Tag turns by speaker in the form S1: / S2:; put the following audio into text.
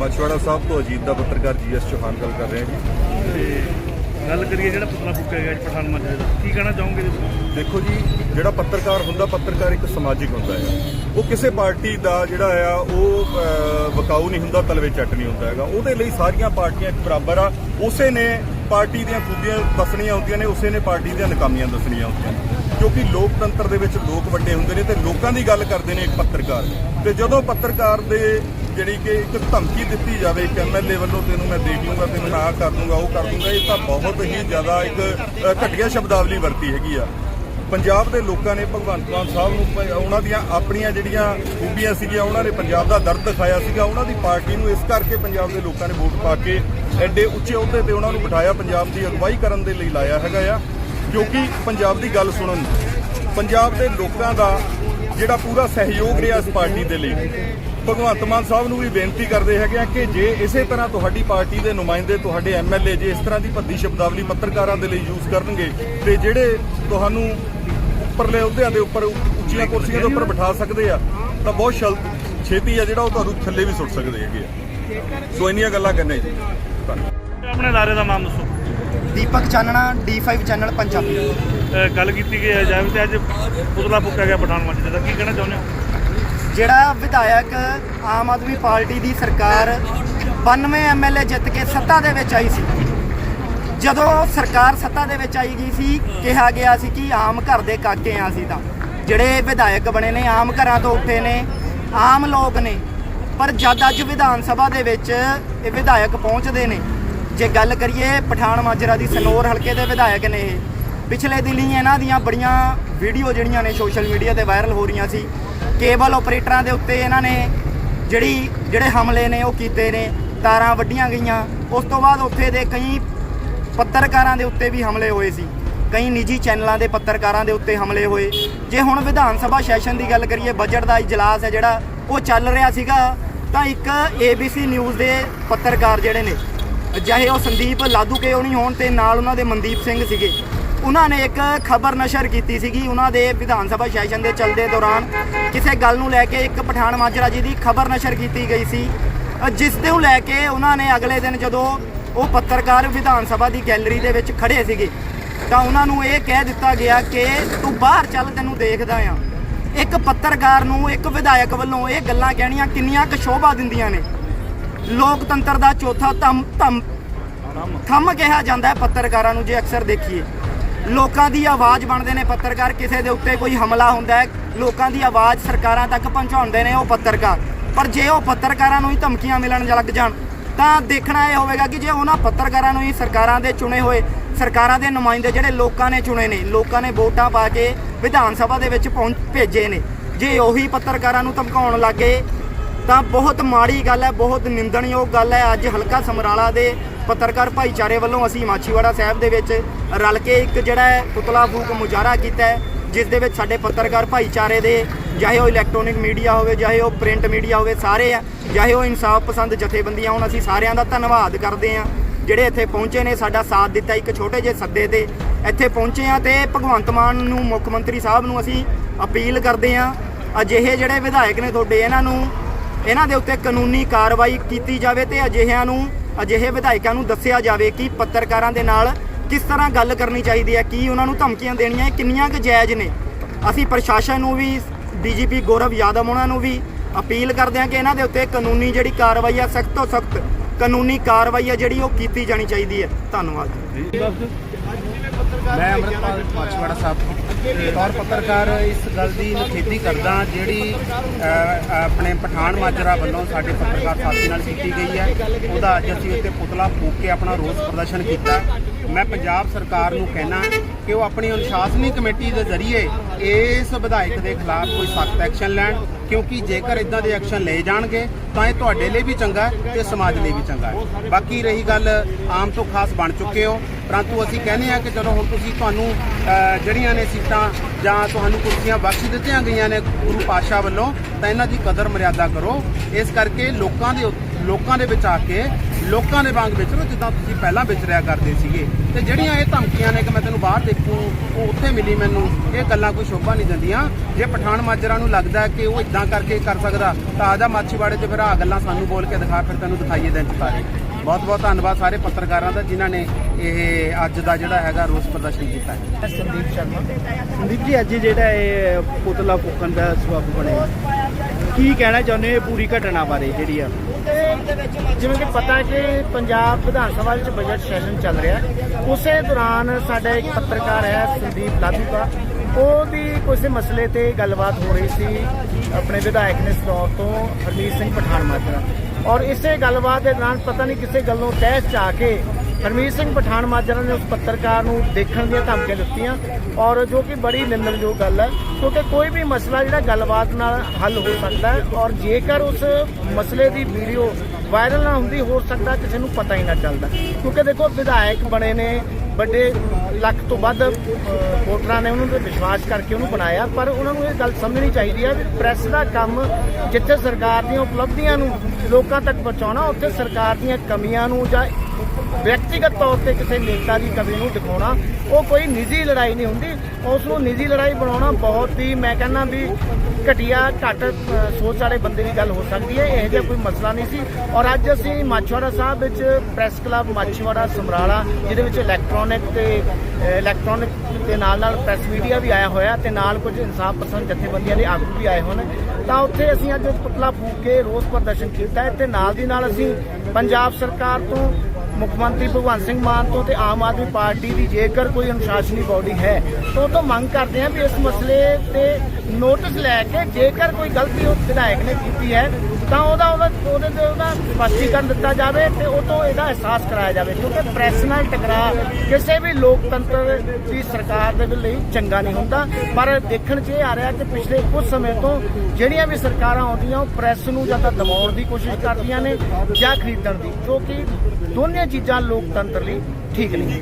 S1: ਮਛਵਾੜਾ ਸਾਹਿਬ ਤੋਂ ਅਜੀਤ ਦਾ ਪੱਤਰਕਾਰ ਜੀਐਸ ਚੌਹਾਨ ਗੱਲ ਕਰ ਰਹੇ ਹਾਂ ਜੀ।
S2: ਤੇ ਗੱਲ ਕਰੀਏ ਜਿਹੜਾ ਪੁਤਲਾ ਫੂਕਿਆ ਗਿਆ ਜੀ ਪਠਾਨ ਮਾਜਰੇ ਦਾ ਕੀ ਕਹਿਣਾ ਚਾਹੋਗੇ ਬਾਰੇ?
S1: ਦੇਖੋ ਜੀ ਜਿਹੜਾ ਪੱਤਰਕਾਰ ਹੁੰਦਾ ਪੱਤਰਕਾਰ ਇੱਕ ਸਮਾਜਿਕ ਹੁੰਦਾ ਹੈ। ਉਹ ਕਿਸੇ ਪਾਰਟੀ ਦਾ ਜਿਹੜਾ ਆ ਉਹ ਵਿਕਾਊ ਨਹੀਂ ਹੁੰਦਾ ਤਲਵੇ ਚੱਟ ਨਹੀਂ ਹੁੰਦਾ ਹੈਗਾ। ਉਹਦੇ ਲਈ ਸਾਰੀਆਂ ਪਾਰਟੀਆਂ ਇੱਕ ਬਰਾਬਰ ਆ। ਉਸੇ ਨੇ ਪਾਰਟੀ ਦੀਆਂ ਖੂਬੀਆਂ ਦੱਸਣੀਆਂ ਹੁੰਦੀਆਂ ਨੇ ਉਸੇ ਨੇ ਪਾਰਟੀ ਦੀਆਂ ਨਾਕਾਮੀਆਂ ਦੱਸਣੀਆਂ ਹੁੰਦੀਆਂ ਨੇ। ਕਿਉਂਕਿ ਲੋਕਤੰਤਰ ਦੇ ਵਿੱਚ ਲੋਕ ਵੱਡੇ ਹੁੰਦੇ ਨੇ ਤੇ ਲੋਕਾਂ ਦੀ ਗੱਲ ਕਰਦੇ ਨੇ ਇੱਕ ਪੱਤਰਕਾਰ। ਤੇ ਜਦੋਂ ਪੱਤਰਕਾਰ ਦੇ ਜਿਹੜੀ ਕਿ ਇੱਕ ਧਮਕੀ ਦਿੱਤੀ ਜਾਵੇ, ਇੱਕ ਐਮਐਲਏ ਵੱਲੋਂ ਤੈਨੂੰ ਮੈਂ ਦੇਖ ਲੂੰਗਾ, ਤੈਨੂੰ ਮੈਂ ਆਹ ਕਰ ਦੂੰਗਾ, ਉਹ ਕਰ ਦੂੰਗਾ, ਇਹ ਤਾਂ ਬਹੁਤ ਹੀ ਜ਼ਿਆਦਾ ਇੱਕ ਘਟੀਆ ਸ਼ਬਦਾਵਲੀ ਵਰਤੀ ਹੈਗੀ ਆ। ਪੰਜਾਬ ਦੇ ਲੋਕਾਂ ਨੇ ਭਗਵੰਤ ਮਾਨ ਸਾਹਿਬ ਨੂੰ ਉਹਨਾਂ ਦੀਆਂ ਆਪਣੀਆਂ ਜਿਹੜੀਆਂ ਖੂਬੀਆਂ ਸੀਗੀਆਂ, ਉਹਨਾਂ ਨੇ ਪੰਜਾਬ ਦਾ ਦਰਦ ਦਿਖਾਇਆ ਸੀਗਾ, ਉਹਨਾਂ ਦੀ ਪਾਰਟੀ ਨੂੰ ਇਸ ਕਰਕੇ ਪੰਜਾਬ ਦੇ ਲੋਕਾਂ ਨੇ ਵੋਟ ਪਾ ਕੇ ਐਡੇ ਉੱਚੇ ਅਹੁਦੇ ਤੇ ਉਹਨਾਂ ਨੂੰ ਬਿਠਾਇਆ, ਪੰਜਾਬ ਦੀ ਅਗਵਾਈ ਕਰਨ ਦੇ ਲਈ ਲਾਇਆ ਹੈਗਾ ਆ। ਕਿਉਂਕਿ ਪੰਜਾਬ ਦੀ ਗੱਲ ਸੁਣਨ, ਪੰਜਾਬ ਦੇ ਲੋਕਾਂ ਦਾ ਜਿਹੜਾ ਪੂਰਾ ਸਹਿਯੋਗ ਰਿਹਾ ਇਸ ਪਾਰਟੀ ਦੇ ਲਈ ਭਗਵੰਤ ਮਾਨ ਸਾਹਿਬ ਨੂੰ ਵੀ ਬੇਨਤੀ ਕਰਦੇ ਹੈਗੇ ਆ ਕਿ ਜੇ ਇਸੇ ਤਰ੍ਹਾਂ ਤੁਹਾਡੀ ਪਾਰਟੀ ਦੇ ਨੁਮਾਇੰਦੇ ਤੁਹਾਡੇ ਐਮਐਲਏ ਜੇ ਇਸ ਤਰ੍ਹਾਂ ਦੀ ਭੱਦੀ ਸ਼ਬਦਾਵਲੀ ਪੱਤਰਕਾਰਾਂ ਦੇ ਲਈ ਯੂਜ਼ ਕਰਨਗੇ ਤੇ ਜਿਹੜੇ ਤੁਹਾਨੂੰ ਉੱਪਰਲੇ ਅਹੁਦਿਆਂ ਦੇ ਉੱਪਰ ਉੱਚੀਆਂ ਕੁਰਸੀਆਂ ਦੇ ਉੱਪਰ ਬਿਠਾ ਸਕਦੇ ਆ ਤਾਂ ਬਹੁਤ ਸ਼ਲਤ ਛੇਤੀ ਆ ਜਿਹੜਾ ਉਹ ਤੁਹਾਨੂੰ ਥੱਲੇ ਵੀ ਸੁੱਟ ਸਕਦੇ ਹੈਗੇ ਆ। ਸੋ ਇੰਨੀਆਂ ਗੱਲਾਂ ਕਰਨੇ ਜੀ।
S2: ਆਪਣੇ ਦਾਰੇ ਦਾ ਨਾਮ ਦੱਸੋ।
S3: ਦੀਪਕ ਚਾਨਣਾ D5 ਚੈਨਲ ਪੰਜਾਬੀ।
S2: ਗੱਲ ਕੀਤੀ ਗਈ ਹੈ ਜਾਇਬ ਤੇ ਅੱਜ ਪੁਤਲਾ ਪੁੱਟਿਆ ਗਿਆ ਪਠਾਨਵਾਂ ਜੀ ਦਾ। ਕੀ ਕਹਿਣਾ ਚਾਹੁੰਦੇ ਹੋ?
S3: ਜਿਹੜਾ ਵਿਧਾਇਕ ਆਮ ਆਦਮੀ ਪਾਰਟੀ ਦੀ ਸਰਕਾਰ 92 ਐਮਐਲਏ ਜਿੱਤ ਕੇ ਸੱਤਾ ਦੇ ਵਿੱਚ ਆਈ ਸੀ। ਜਦੋਂ ਸਰਕਾਰ ਸੱਤਾ ਦੇ ਵਿੱਚ ਆਈ ਗਈ ਸੀ, ਕਿਹਾ ਗਿਆ ਸੀ ਕਿ ਆਮ ਘਰ ਦੇ ਕਾਕੇ ਆ ਸੀ ਤਾਂ। ਜਿਹੜੇ ਵਿਧਾਇਕ ਬਣੇ ਨੇ, ਆਮ ਘਰਾਂ ਤੋਂ ਉੱਠੇ ਨੇ, ਆਮ ਲੋਕ ਨੇ। ਪਰ ਜਦ ਅੱਜ ਵਿਧਾਨ ਸਭਾ ਦੇ ਵਿੱਚ ਇਹ ਵਿਧਾਇਕ ਪਹੁੰਚਦੇ ਨੇ, ਜੇ ਗੱਲ ਕਰੀਏ ਪਠਾਨ ਮਾਜਰਾ ਦੀ ਸਨੌਰ ਹਲਕੇ ਦੇ ਵਿਧਾਇਕ ਨੇ ਇਹ। ਪਿਛਲੇ ਦਿਨੀ ਇਹਨਾਂ ਦੀਆਂ ਬੜੀਆਂ ਵੀਡੀਓ ਜਿਹੜੀਆਂ ਨੇ ਸੋਸ਼ਲ ਮੀਡੀਆ ਤੇ ਵਾਇਰਲ ਹੋ ਰਹੀਆਂ ਸੀ ਕੇਬਲ ਆਪਰੇਟਰਾਂ ਦੇ ਉੱਤੇ ਇਹਨਾਂ ਨੇ ਜਿਹੜੀ, ਜਿਹੜੇ ਹਮਲੇ ਨੇ ਉਹ ਕੀਤੇ ਨੇ, ਤਾਰਾਂ ਵੱਢੀਆਂ ਗਈਆਂ। ਉਸ ਤੋਂ ਬਾਅਦ ਉੱਥੇ ਦੇ ਕਈ ਪੱਤਰਕਾਰਾਂ ਦੇ ਉੱਤੇ ਵੀ ਹਮਲੇ ਹੋਏ ਸੀ। ਕਈ ਨਿੱਜੀ ਚੈਨਲਾਂ ਦੇ ਪੱਤਰਕਾਰਾਂ ਦੇ ਉੱਤੇ ਹਮਲੇ ਹੋਏ। ਜੇ ਹੁਣ ਵਿਧਾਨ ਸਭਾ ਸੈਸ਼ਨ ਦੀ ਗੱਲ ਕਰੀਏ ਬਜਟ ਦਾ ਇਜਲਾਸ ਹੈ ਜਿਹੜਾ, ਉਹ ਚੱਲ ਰਿਹਾ ਸੀਗਾ, ਤਾਂ ਇੱਕ ABC ਨਿਊਜ਼ ਦੇ ਪੱਤਰਕਾਰ ਜਿਹੜੇ ਨੇ, ਚਾਹੇ ਉਹ ਸੰਦੀਪ ਲਾਦੂ ਕੇ ਉਹ ਨਹੀਂ ਹੋਣ ਤੇ ਨਾਲ ਉਹਨਾਂ ਦੇ ਮਨਦੀਪ ਸਿੰਘ ਸੀਗੇ ਉਹਨਾਂ ਨੇ ਇੱਕ ਖਬਰ ਨਸ਼ਰ ਕੀਤੀ ਸੀਗੀ। ਉਹਨਾਂ ਦੇ ਵਿਧਾਨ ਸਭਾ ਸੈਸ਼ਨ ਦੇ ਚੱਲਦੇ ਦੌਰਾਨ ਕਿਸੇ ਗੱਲ ਨੂੰ ਲੈ ਕੇ ਇੱਕ ਪਠਾਨ ਮਾਜਰਾ ਜੀ ਦੀ ਖਬਰ ਨਸ਼ਰ ਕੀਤੀ ਗਈ ਸੀ। ਜਿਸ ਦੇ ਨੂੰ ਲੈ ਕੇ ਉਹਨਾਂ ਨੇ ਅਗਲੇ ਦਿਨ ਜਦੋਂ ਉਹ ਪੱਤਰਕਾਰ ਵਿਧਾਨ ਸਭਾ ਦੀ ਗੈਲਰੀ ਦੇ ਵਿੱਚ ਖੜੇ ਸੀਗੇ ਤਾਂ ਉਹਨਾਂ ਨੂੰ ਇਹ ਕਹਿ ਦਿੱਤਾ ਗਿਆ ਕਿ ਤੂੰ ਬਾਹਰ ਚੱਲ ਤੈਨੂੰ ਦੇਖਦਾ ਆ। ਇੱਕ ਪੱਤਰਕਾਰ ਨੂੰ ਇੱਕ ਵਿਧਾਇਕ ਵੱਲੋਂ ਇਹ ਗੱਲਾਂ ਕਹਿਣੀਆਂ ਕਿੰਨੀਆਂ ਕੁ ਸ਼ੋਭਾ ਦਿੰਦੀਆਂ ਨੇ। ਲੋਕਤੰਤਰ ਦਾ ਚੌਥਾ ਧੰਮ ਧੰਮ ਥੰਮ ਕਿਹਾ ਜਾਂਦਾ ਹੈ ਪੱਤਰਕਾਰਾਂ ਨੂੰ ਜੇ ਅਕਸਰ ਦੇਖੀਏ। ਲੋਕਾਂ ਦੀ ਆਵਾਜ਼ ਬਣਦੇ ਨੇ ਪੱਤਰਕਾਰ, ਕਿਸੇ ਦੇ ਉੱਤੇ ਕੋਈ ਹਮਲਾ ਹੁੰਦਾ ਹੈ, ਲੋਕਾਂ ਦੀ ਆਵਾਜ਼ ਸਰਕਾਰਾਂ ਤੱਕ ਪਹੁੰਚਾਉਂਦੇ ਨੇ ਉਹ ਪੱਤਰਕਾਰ। ਪਰ ਜੇ ਉਹ ਪੱਤਰਕਾਰਾਂ ਨੂੰ ਹੀ ਧਮਕੀਆਂ ਮਿਲਣ ਲੱਗ ਜਾਣ, ਤਾਂ ਦੇਖਣਾ ਇਹ ਹੋਵੇਗਾ ਕਿ ਜੇ ਉਹਨਾਂ ਪੱਤਰਕਾਰਾਂ ਨੂੰ ਹੀ ਸਰਕਾਰਾਂ ਦੇ ਚੁਣੇ ਹੋਏ, ਸਰਕਾਰਾਂ ਦੇ ਨੁਮਾਇੰਦੇ ਜਿਹੜੇ ਲੋਕਾਂ ਨੇ ਚੁਣੇ ਨੇ, ਲੋਕਾਂ ਨੇ ਵੋਟਾਂ ਪਾ ਕੇ ਵਿਧਾਨ ਸਭਾ ਦੇ ਵਿੱਚ ਪਹੁੰਚ ਭੇਜੇ ਨੇ, ਜੇ ਉਹੀ ਪੱਤਰਕਾਰਾਂ ਨੂੰ ਧਮਕਾਉਣ ਲੱਗੇ ਤਾਂ ਬਹੁਤ ਮਾੜੀ ਗੱਲ ਹੈ, ਬਹੁਤ ਨਿੰਦਣਯੋਗ ਗੱਲ ਹੈ। ਅੱਜ ਹਲਕਾ ਸਮਰਾਲਾ ਦੇ ਪੱਤਰਕਾਰ ਭਾਈਚਾਰੇ ਵੱਲੋਂ ਅਸੀਂ ਮਾਛੀਵਾੜਾ ਸਾਹਿਬ ਦੇ ਵਿੱਚ ਰਲ ਕੇ ਇੱਕ ਜਿਹੜਾ ਪੁਤਲਾ ਫੂਕ ਮੁਜ਼ਾਹਰਾ ਕੀਤਾ ਹੈ, ਜਿਸ ਦੇ ਵਿੱਚ ਸਾਡੇ ਪੱਤਰਕਾਰ ਭਾਈਚਾਰੇ ਦੇ, ਚਾਹੇ ਉਹ ਇਲੈਕਟ੍ਰੋਨਿਕ ਮੀਡੀਆ ਹੋਵੇ, ਚਾਹੇ ਉਹ ਪ੍ਰਿੰਟ ਮੀਡੀਆ ਹੋਵੇ, ਸਾਰੇ ਆ, ਚਾਹੇ ਉਹ ਇਨਸਾਫ ਪਸੰਦ ਜਥੇਬੰਦੀਆਂ ਹੋਣ, ਅਸੀਂ ਸਾਰਿਆਂ ਦਾ ਧੰਨਵਾਦ ਕਰਦੇ ਹਾਂ। ਜਿਹੜੇ ਇੱਥੇ ਪਹੁੰਚੇ ਨੇ, ਸਾਡਾ ਸਾਥ ਦਿੱਤਾ ਇੱਕ ਛੋਟੇ ਜਿਹੇ ਸੱਦੇ ਤੇ। ਇੱਥੇ ਪਹੁੰਚੇ ਆ ਤੇ ਭਗਵੰਤ ਮਾਨ ਨੂੰ, ਮੁੱਖ ਮੰਤਰੀ ਸਾਹਿਬ ਨੂੰ ਅਸੀਂ ਅਪੀਲ ਕਰਦੇ ਹਾਂ। ਅਜਿਹੇ ਜਿਹੜੇ ਵਿਧਾਇਕ ਨੇ ਤੁਹਾਡੇ, ਇਹਨਾਂ ਨੂੰ, ਇਹਨਾਂ ਦੇ ਉੱਤੇ ਕਾਨੂੰਨੀ ਕਾਰਵਾਈ ਕੀਤੀ ਜਾਵੇ ਤੇ ਅਜਿਹਿਆਂ ਨੂੰ ਅਜਿਹੇ ਵਿਧਾਇਕਾਂ ਨੂੰ ਦੱਸਿਆ ਜਾਵੇ ਕਿ ਪੱਤਰਕਾਰਾਂ ਦੇ ਨਾਲ ਕਿਸ ਤਰ੍ਹਾਂ ਗੱਲ ਕਰਨੀ ਚਾਹੀਦੀ ਹੈ, ਕੀ ਉਹਨਾਂ ਨੂੰ ਧਮਕੀਆਂ ਦੇਣੀਆਂ ਇਹ ਕਿੰਨੀਆਂ ਕੁ ਜਾਇਜ਼ ਨੇ। ਅਸੀਂ ਪ੍ਰਸ਼ਾਸਨ ਨੂੰ ਵੀ, ਡੀਜੀਪੀ ਗੌਰਵ ਯਾਦਵ ਉਹਨਾਂ ਨੂੰ ਵੀ ਅਪੀਲ ਕਰਦੇ ਹਾਂ ਕਿ ਇਹਨਾਂ ਦੇ ਉੱਤੇ ਕਾਨੂੰਨੀ ਜਿਹੜੀ ਕਾਰਵਾਈ ਆ ਸਖਤ ਤੋਂ ਸਖਤ ਕਾਨੂੰਨੀ ਕਾਰਵਾਈ ਆ ਜਿਹੜੀ ਉਹ ਕੀਤੀ ਜਾਣੀ ਚਾਹੀਦੀ ਹੈ। ਧੰਨਵਾਦ।
S4: ਮੈਂ ਅਮਰਪਾਲ ਮਾਛਵਾੜਾ ਸਾਹਿਬ ਤੌਰ ਪੱਤਰਕਾਰ ਇਸ ਗੱਲ ਦੀ ਨਿਖੇਧੀ ਕਰਦਾ ਜਿਹੜੀ ਆਪਣੇ ਪਠਾਨ ਮਾਜਰਾ ਵੱਲੋਂ ਸਾਡੇ ਪੱਤਰਕਾਰ ਸਾਥੀ ਨਾਲ ਕੀਤੀ ਗਈ ਹੈ। ਉਹਦਾ ਅੱਜ ਅਸੀਂ ਉੱਤੇ ਪੁਤਲਾ ਫੂਕ ਕੇ ਆਪਣਾ ਰੋਸ ਪ੍ਰਦਰਸ਼ਨ ਕੀਤਾ। ਮੈਂ ਪੰਜਾਬ ਸਰਕਾਰ ਨੂੰ ਕਹਿਣਾ ਕਿ ਉਹ ਆਪਣੀ ਅਨੁਸ਼ਾਸਨੀ ਕਮੇਟੀ ਦੇ ਜ਼ਰੀਏ ਇਸ ਵਿਧਾਇਕ ਦੇ ਖਿਲਾਫ ਕੋਈ ਸਖਤ ਐਕਸ਼ਨ ਲੈਣ ਕਿਉਂਕਿ ਜੇਕਰ ਇਦਾਂ ਦੇ ਐਕਸ਼ਨ ਲਏ ਜਾਣਗੇ, ਤਾਂ ਇਹ ਤੁਹਾਡੇ ਲਈ ਵੀ ਚੰਗਾ ਹੈ ਤੇ ਸਮਾਜ ਲਈ ਵੀ ਚੰਗਾ ਹੈ। ਬਾਕੀ ਰਹੀ ਗੱਲ ਆਮ ਤੋਂ ਖਾਸ ਬਣ ਚੁੱਕੇ ਹੋ, ਪਰੰਤੂ ਅਸੀਂ ਕਹਿੰਦੇ ਹਾਂ ਕਿ ਚਲੋ ਹੁਣ ਤੁਸੀਂ ਤੁਹਾਨੂੰ ਜਿਹੜੀਆਂ ਨੇ ਸੀਟਾਂ ਜਾਂ ਤੁਹਾਨੂੰ ਕੁਰਸੀਆਂ ਬਖਸ਼ ਦਿੱਤੀਆਂ ਗਈਆਂ ਨੇ ਗੁਰੂ ਪਾਤਸ਼ਾਹ ਵੱਲੋਂ, ਤਾਂ ਇਹਨਾਂ ਦੀ ਕਦਰ ਮਰਿਆਦਾ ਕਰੋ। ਇਸ ਕਰਕੇ ਲੋਕਾਂ ਦੇ ਲੋਕਾਂ ਦੇ ਵਿੱਚ ਆ ਕੇ ਲੋਕਾਂ ਦੇ ਵਾਂਗ ਵਿਚਰੋ ਜਿੱਦਾਂ ਤੁਸੀਂ ਪਹਿਲਾਂ ਵਿਚਰਿਆ ਕਰਦੇ ਸੀਗੇ। ਤੇ ਜਿਹੜੀਆਂ ਇਹ ਧਮਕੀਆਂ ਨੇ ਕਿ ਮੈਂ ਤੈਨੂੰ ਬਾਹਰ ਦੇਖੂ, ਉਹ ਉੱਥੇ ਮਿਲੀ ਮੈਨੂੰ, ਇਹ ਗੱਲਾਂ ਕੋਈ ਸ਼ੋਭਾ ਨਹੀਂ ਦਿੰਦੀਆਂ। ਜੇ ਪਠਾਨ ਮਾਜਰਾ ਨੂੰ ਲੱਗਦਾ ਕਿ ਉਹ ਇਦਾਂ ਕਰਕੇ ਕਰ ਸਕਦਾ, ਤਾਂ ਆਜਾ ਮਾਛੀਵਾੜੇ 'ਚ ਫਿਰ ਆ ਗੱਲਾਂ ਸਾਨੂੰ ਬੋਲ ਕੇ ਦਿਖਾ, ਫਿਰ ਤੈਨੂੰ ਦਿਖਾਈਏ ਦਿਨ ਸਾਰੇ। ਬਹੁਤ ਬਹੁਤ ਧੰਨਵਾਦ ਸਾਰੇ ਪੱਤਰਕਾਰਾਂ ਦਾ, ਜਿਨ੍ਹਾਂ ਨੇ ਇਹ ਅੱਜ ਦਾ ਜਿਹੜਾ ਹੈਗਾ ਰੋਸ ਪ੍ਰਦਰਸ਼ਨ ਕੀਤਾ ਹੈ।
S5: ਸੰਦੀਪ ਸ਼ਰਮਾ। ਸੰਦੀਪ ਜੀ, ਅੱਜ ਜਿਹੜਾ ਇਹ ਪੁਤਲਾ ਫੂਕਣ ਦਾ ਸਬਬ ਬਣਿਆ, ਕੀ ਕਹਿਣਾ ਚਾਹੁੰਦੇ ਹੋ ਇਹ ਪੂਰੀ ਘਟਨਾ ਬਾਰੇ ਜਿਹੜੀ ਆ? ਜਿਵੇਂ ਕਿ ਪਤਾ ਹੈ ਕਿ ਪੰਜਾਬ ਵਿਧਾਨ ਸਭਾ ਵਿੱਚ ਬਜਟ ਸੈਸ਼ਨ ਚੱਲ ਰਿਹਾ ਹੈ। ਉਸੇ ਦੌਰਾਨ ਸਾਡਾ ਇੱਕ ਪੱਤਰਕਾਰ ਹੈ ਸੰਦੀਪ ਲਾਧੂਕਾ ਉਹਦੀ ਕਿਸੇ ਮਸਲੇ ਤੇ ਗੱਲਬਾਤ ਹੋ ਰਹੀ ਸੀ ਆਪਣੇ ਵਿਧਾਇਕ ਨੇ ਸਟੋਰ ਤੋਂ ਹਰਮੀਤ ਸਿੰਘ ਪਠਾਨ ਮਾਜਰਾ ਔਰ ਇਸੇ ਗੱਲਬਾਤ ਦੇ ਦੌਰਾਨ ਪਤਾ ਨਹੀਂ ਕਿਸੇ ਗੱਲੋਂ ਤਹਿਸ ਚ ਆ ਕੇ ਹਰਮੀਤ ਸਿੰਘ ਪਠਾਨ ਮਾਜਰਾ ਨੇ ਉਸ ਪੱਤਰਕਾਰ ਨੂੰ ਦੇਖਣ ਦੀਆਂ ਧਮਕੀਆਂ ਦਿੱਤੀਆਂ ਔਰ ਜੋ ਕਿ ਬੜੀ ਨਿੰਦਣਯੋਗ ਗੱਲ ਹੈ, ਕਿਉਂਕਿ ਕੋਈ ਵੀ ਮਸਲਾ ਜਿਹੜਾ ਗੱਲਬਾਤ ਨਾਲ ਹੱਲ ਹੋ ਸਕਦਾ ਹੈ ਔਰ ਜੇਕਰ ਉਸ ਮਸਲੇ ਦੀ ਵੀਡੀਓ ਵਾਇਰਲ ਨਾ ਹੁੰਦੀ, ਹੋ ਸਕਦਾ ਕਿਸੇ ਨੂੰ ਪਤਾ ਹੀ ਨਾ ਚੱਲਦਾ। ਕਿਉਂਕਿ ਦੇਖੋ, ਵਿਧਾਇਕ ਬਣੇ ਨੇ, ਵੱਡੇ ਲੱਖ ਤੋਂ ਵੱਧ ਵੋਟਰਾਂ ਨੇ ਉਹਨਾਂ ਤੇ ਵਿਸ਼ਵਾਸ ਕਰਕੇ ਉਹਨੂੰ ਬਣਾਇਆ, ਪਰ ਉਹਨਾਂ ਨੂੰ ਇਹ ਗੱਲ ਸਮਝਣੀ ਚਾਹੀਦੀ ਹੈ ਵੀ ਪ੍ਰੈਸ ਦਾ ਕੰਮ ਜਿੱਥੇ ਸਰਕਾਰ ਦੀਆਂ ਉਪਲਬਧੀਆਂ ਨੂੰ ਲੋਕਾਂ ਤੱਕ ਪਹੁੰਚਾਉਣਾ, ਉੱਥੇ ਸਰਕਾਰ ਦੀਆਂ ਕਮੀਆਂ ਨੂੰ ਜਾਂ ਵਿਅਕਤੀਗਤ ਤੌਰ ਤੇ ਕਿਸੇ ਨੇਤਾ ਦੀ ਕਮੀ ਨੂੰ ਦਿਖਾਉਣਾ ਉਹ ਕੋਈ ਨਿੱਜੀ ਲੜਾਈ ਨਹੀਂ ਹੁੰਦੀ। ਉਸ ਨੂੰ ਨਿੱਜੀ ਲੜਾਈ ਬਣਾਉਣਾ ਬਹੁਤ ਹੀ, ਮੈਂ ਕਹਿੰਦਾ ਵੀ ਘਟੀਆ, ਘੱਟ ਸੋਚ ਵਾਲੇ ਬੰਦੇ ਦੀ ਗੱਲ ਹੋ ਸਕਦੀ ਹੈ। ਇਹ ਜਿਹਾ ਕੋਈ ਮਸਲਾ ਨਹੀਂ ਸੀ। ਔਰ ਅੱਜ ਅਸੀਂ ਮਾਛਵਾੜਾ ਸਾਹਿਬ ਵਿੱਚ ਪ੍ਰੈਸ ਕਲੱਬ ਮਾਛਵਾੜਾ ਸਮਰਾਲਾ, ਜਿਹਦੇ ਵਿੱਚ ਇਲੈਕਟ੍ਰੋਨਿਕ ਤੇ ਇਲੈਕਟ੍ਰੋਨਿਕ ਦੇ ਨਾਲ ਨਾਲ ਪ੍ਰੈਸ ਮੀਡੀਆ ਵੀ ਆਇਆ ਹੋਇਆ ਤੇ ਨਾਲ ਕੁਝ ਇਨਸਾਫ ਪਸੰਦ ਜਥੇਬੰਦੀਆਂ ਦੇ ਆਗੂ ਵੀ ਆਏ ਹੋਣ। ਤਾਂ ਉੱਥੇ ਅਸੀਂ ਅੱਜ ਪੁਤਲਾ ਫੂਕ ਕੇ ਰੋਸ ਪ੍ਰਦਰਸ਼ਨ ਕੀਤਾ ਹੈ ਤੇ ਨਾਲ ਦੀ ਨਾਲ ਅਸੀਂ ਪੰਜਾਬ ਸਰਕਾਰ ਤੋਂ ਮੁੱਖ ਮੰਤਰੀ ਭਗਵੰਤ ਸਿੰਘ ਮਾਨ ਤੋਂ ਤੇ ਆਮ ਆਦਮੀ ਪਾਰਟੀ ਦੀ ਜੇਕਰ ਕੋਈ ਅਨੁਸ਼ਾਸਨੀ ਬਾਡੀ ਹੈ, ਤਾਂ ਉਹ ਤੋਂ ਮੰਗ ਕਰਦੇ ਹਾਂ ਵੀ ਇਸ ਮਸਲੇ ਤੇ ਨੋਟਿਸ ਲੈ ਕੇ ਜੇਕਰ ਕੋਈ ਗਲਤੀ ਉਹ ਵਿਧਾਇਕ ਨੇ ਕੀਤੀ ਹੈ, ਤਾਂ ਉਹਦਾ ਉਹਦੇ ਤੇ ਉਹਦਾ ਸਪਸ਼ਟੀਕਰਨ ਦਿੱਤਾ ਜਾਵੇ ਤੇ ਉਹ ਤੋਂ ਇਹਦਾ ਅਹਿਸਾਸ ਕਰਾਇਆ ਜਾਵੇ, ਕਿਉਂਕਿ ਪ੍ਰੈਸ ਨਾਲ ਟਕਰਾਅ ਕਿਸੇ ਵੀ ਲੋਕਤੰਤਰ ਦੀ ਸਰਕਾਰ ਦੇ ਲਈ ਚੰਗਾ ਨਹੀਂ ਹੁੰਦਾ। ਪਰ ਦੇਖਣ 'ਚ ਇਹ ਆ ਰਿਹਾ ਕਿ ਪਿਛਲੇ ਕੁਝ ਸਮੇਂ ਤੋਂ ਜਿਹੜੀਆਂ ਵੀ ਸਰਕਾਰਾਂ ਆਉਂਦੀਆਂ, ਉਹ ਪ੍ਰੈਸ ਨੂੰ ਜਾਂ ਤਾਂ ਦਬਾਉਣ ਦੀ ਕੋਸ਼ਿਸ਼ ਕਰਦੀਆਂ ਨੇ ਜਾਂ ਖਰੀਦਣ ਦੀ, ਜੋ ਕਿ ਦੋਨੇ ਚੀਜ਼ਾਂ ਲੋਕਤੰਤਰ ਲਈ ਠੀਕ ਨਹੀਂ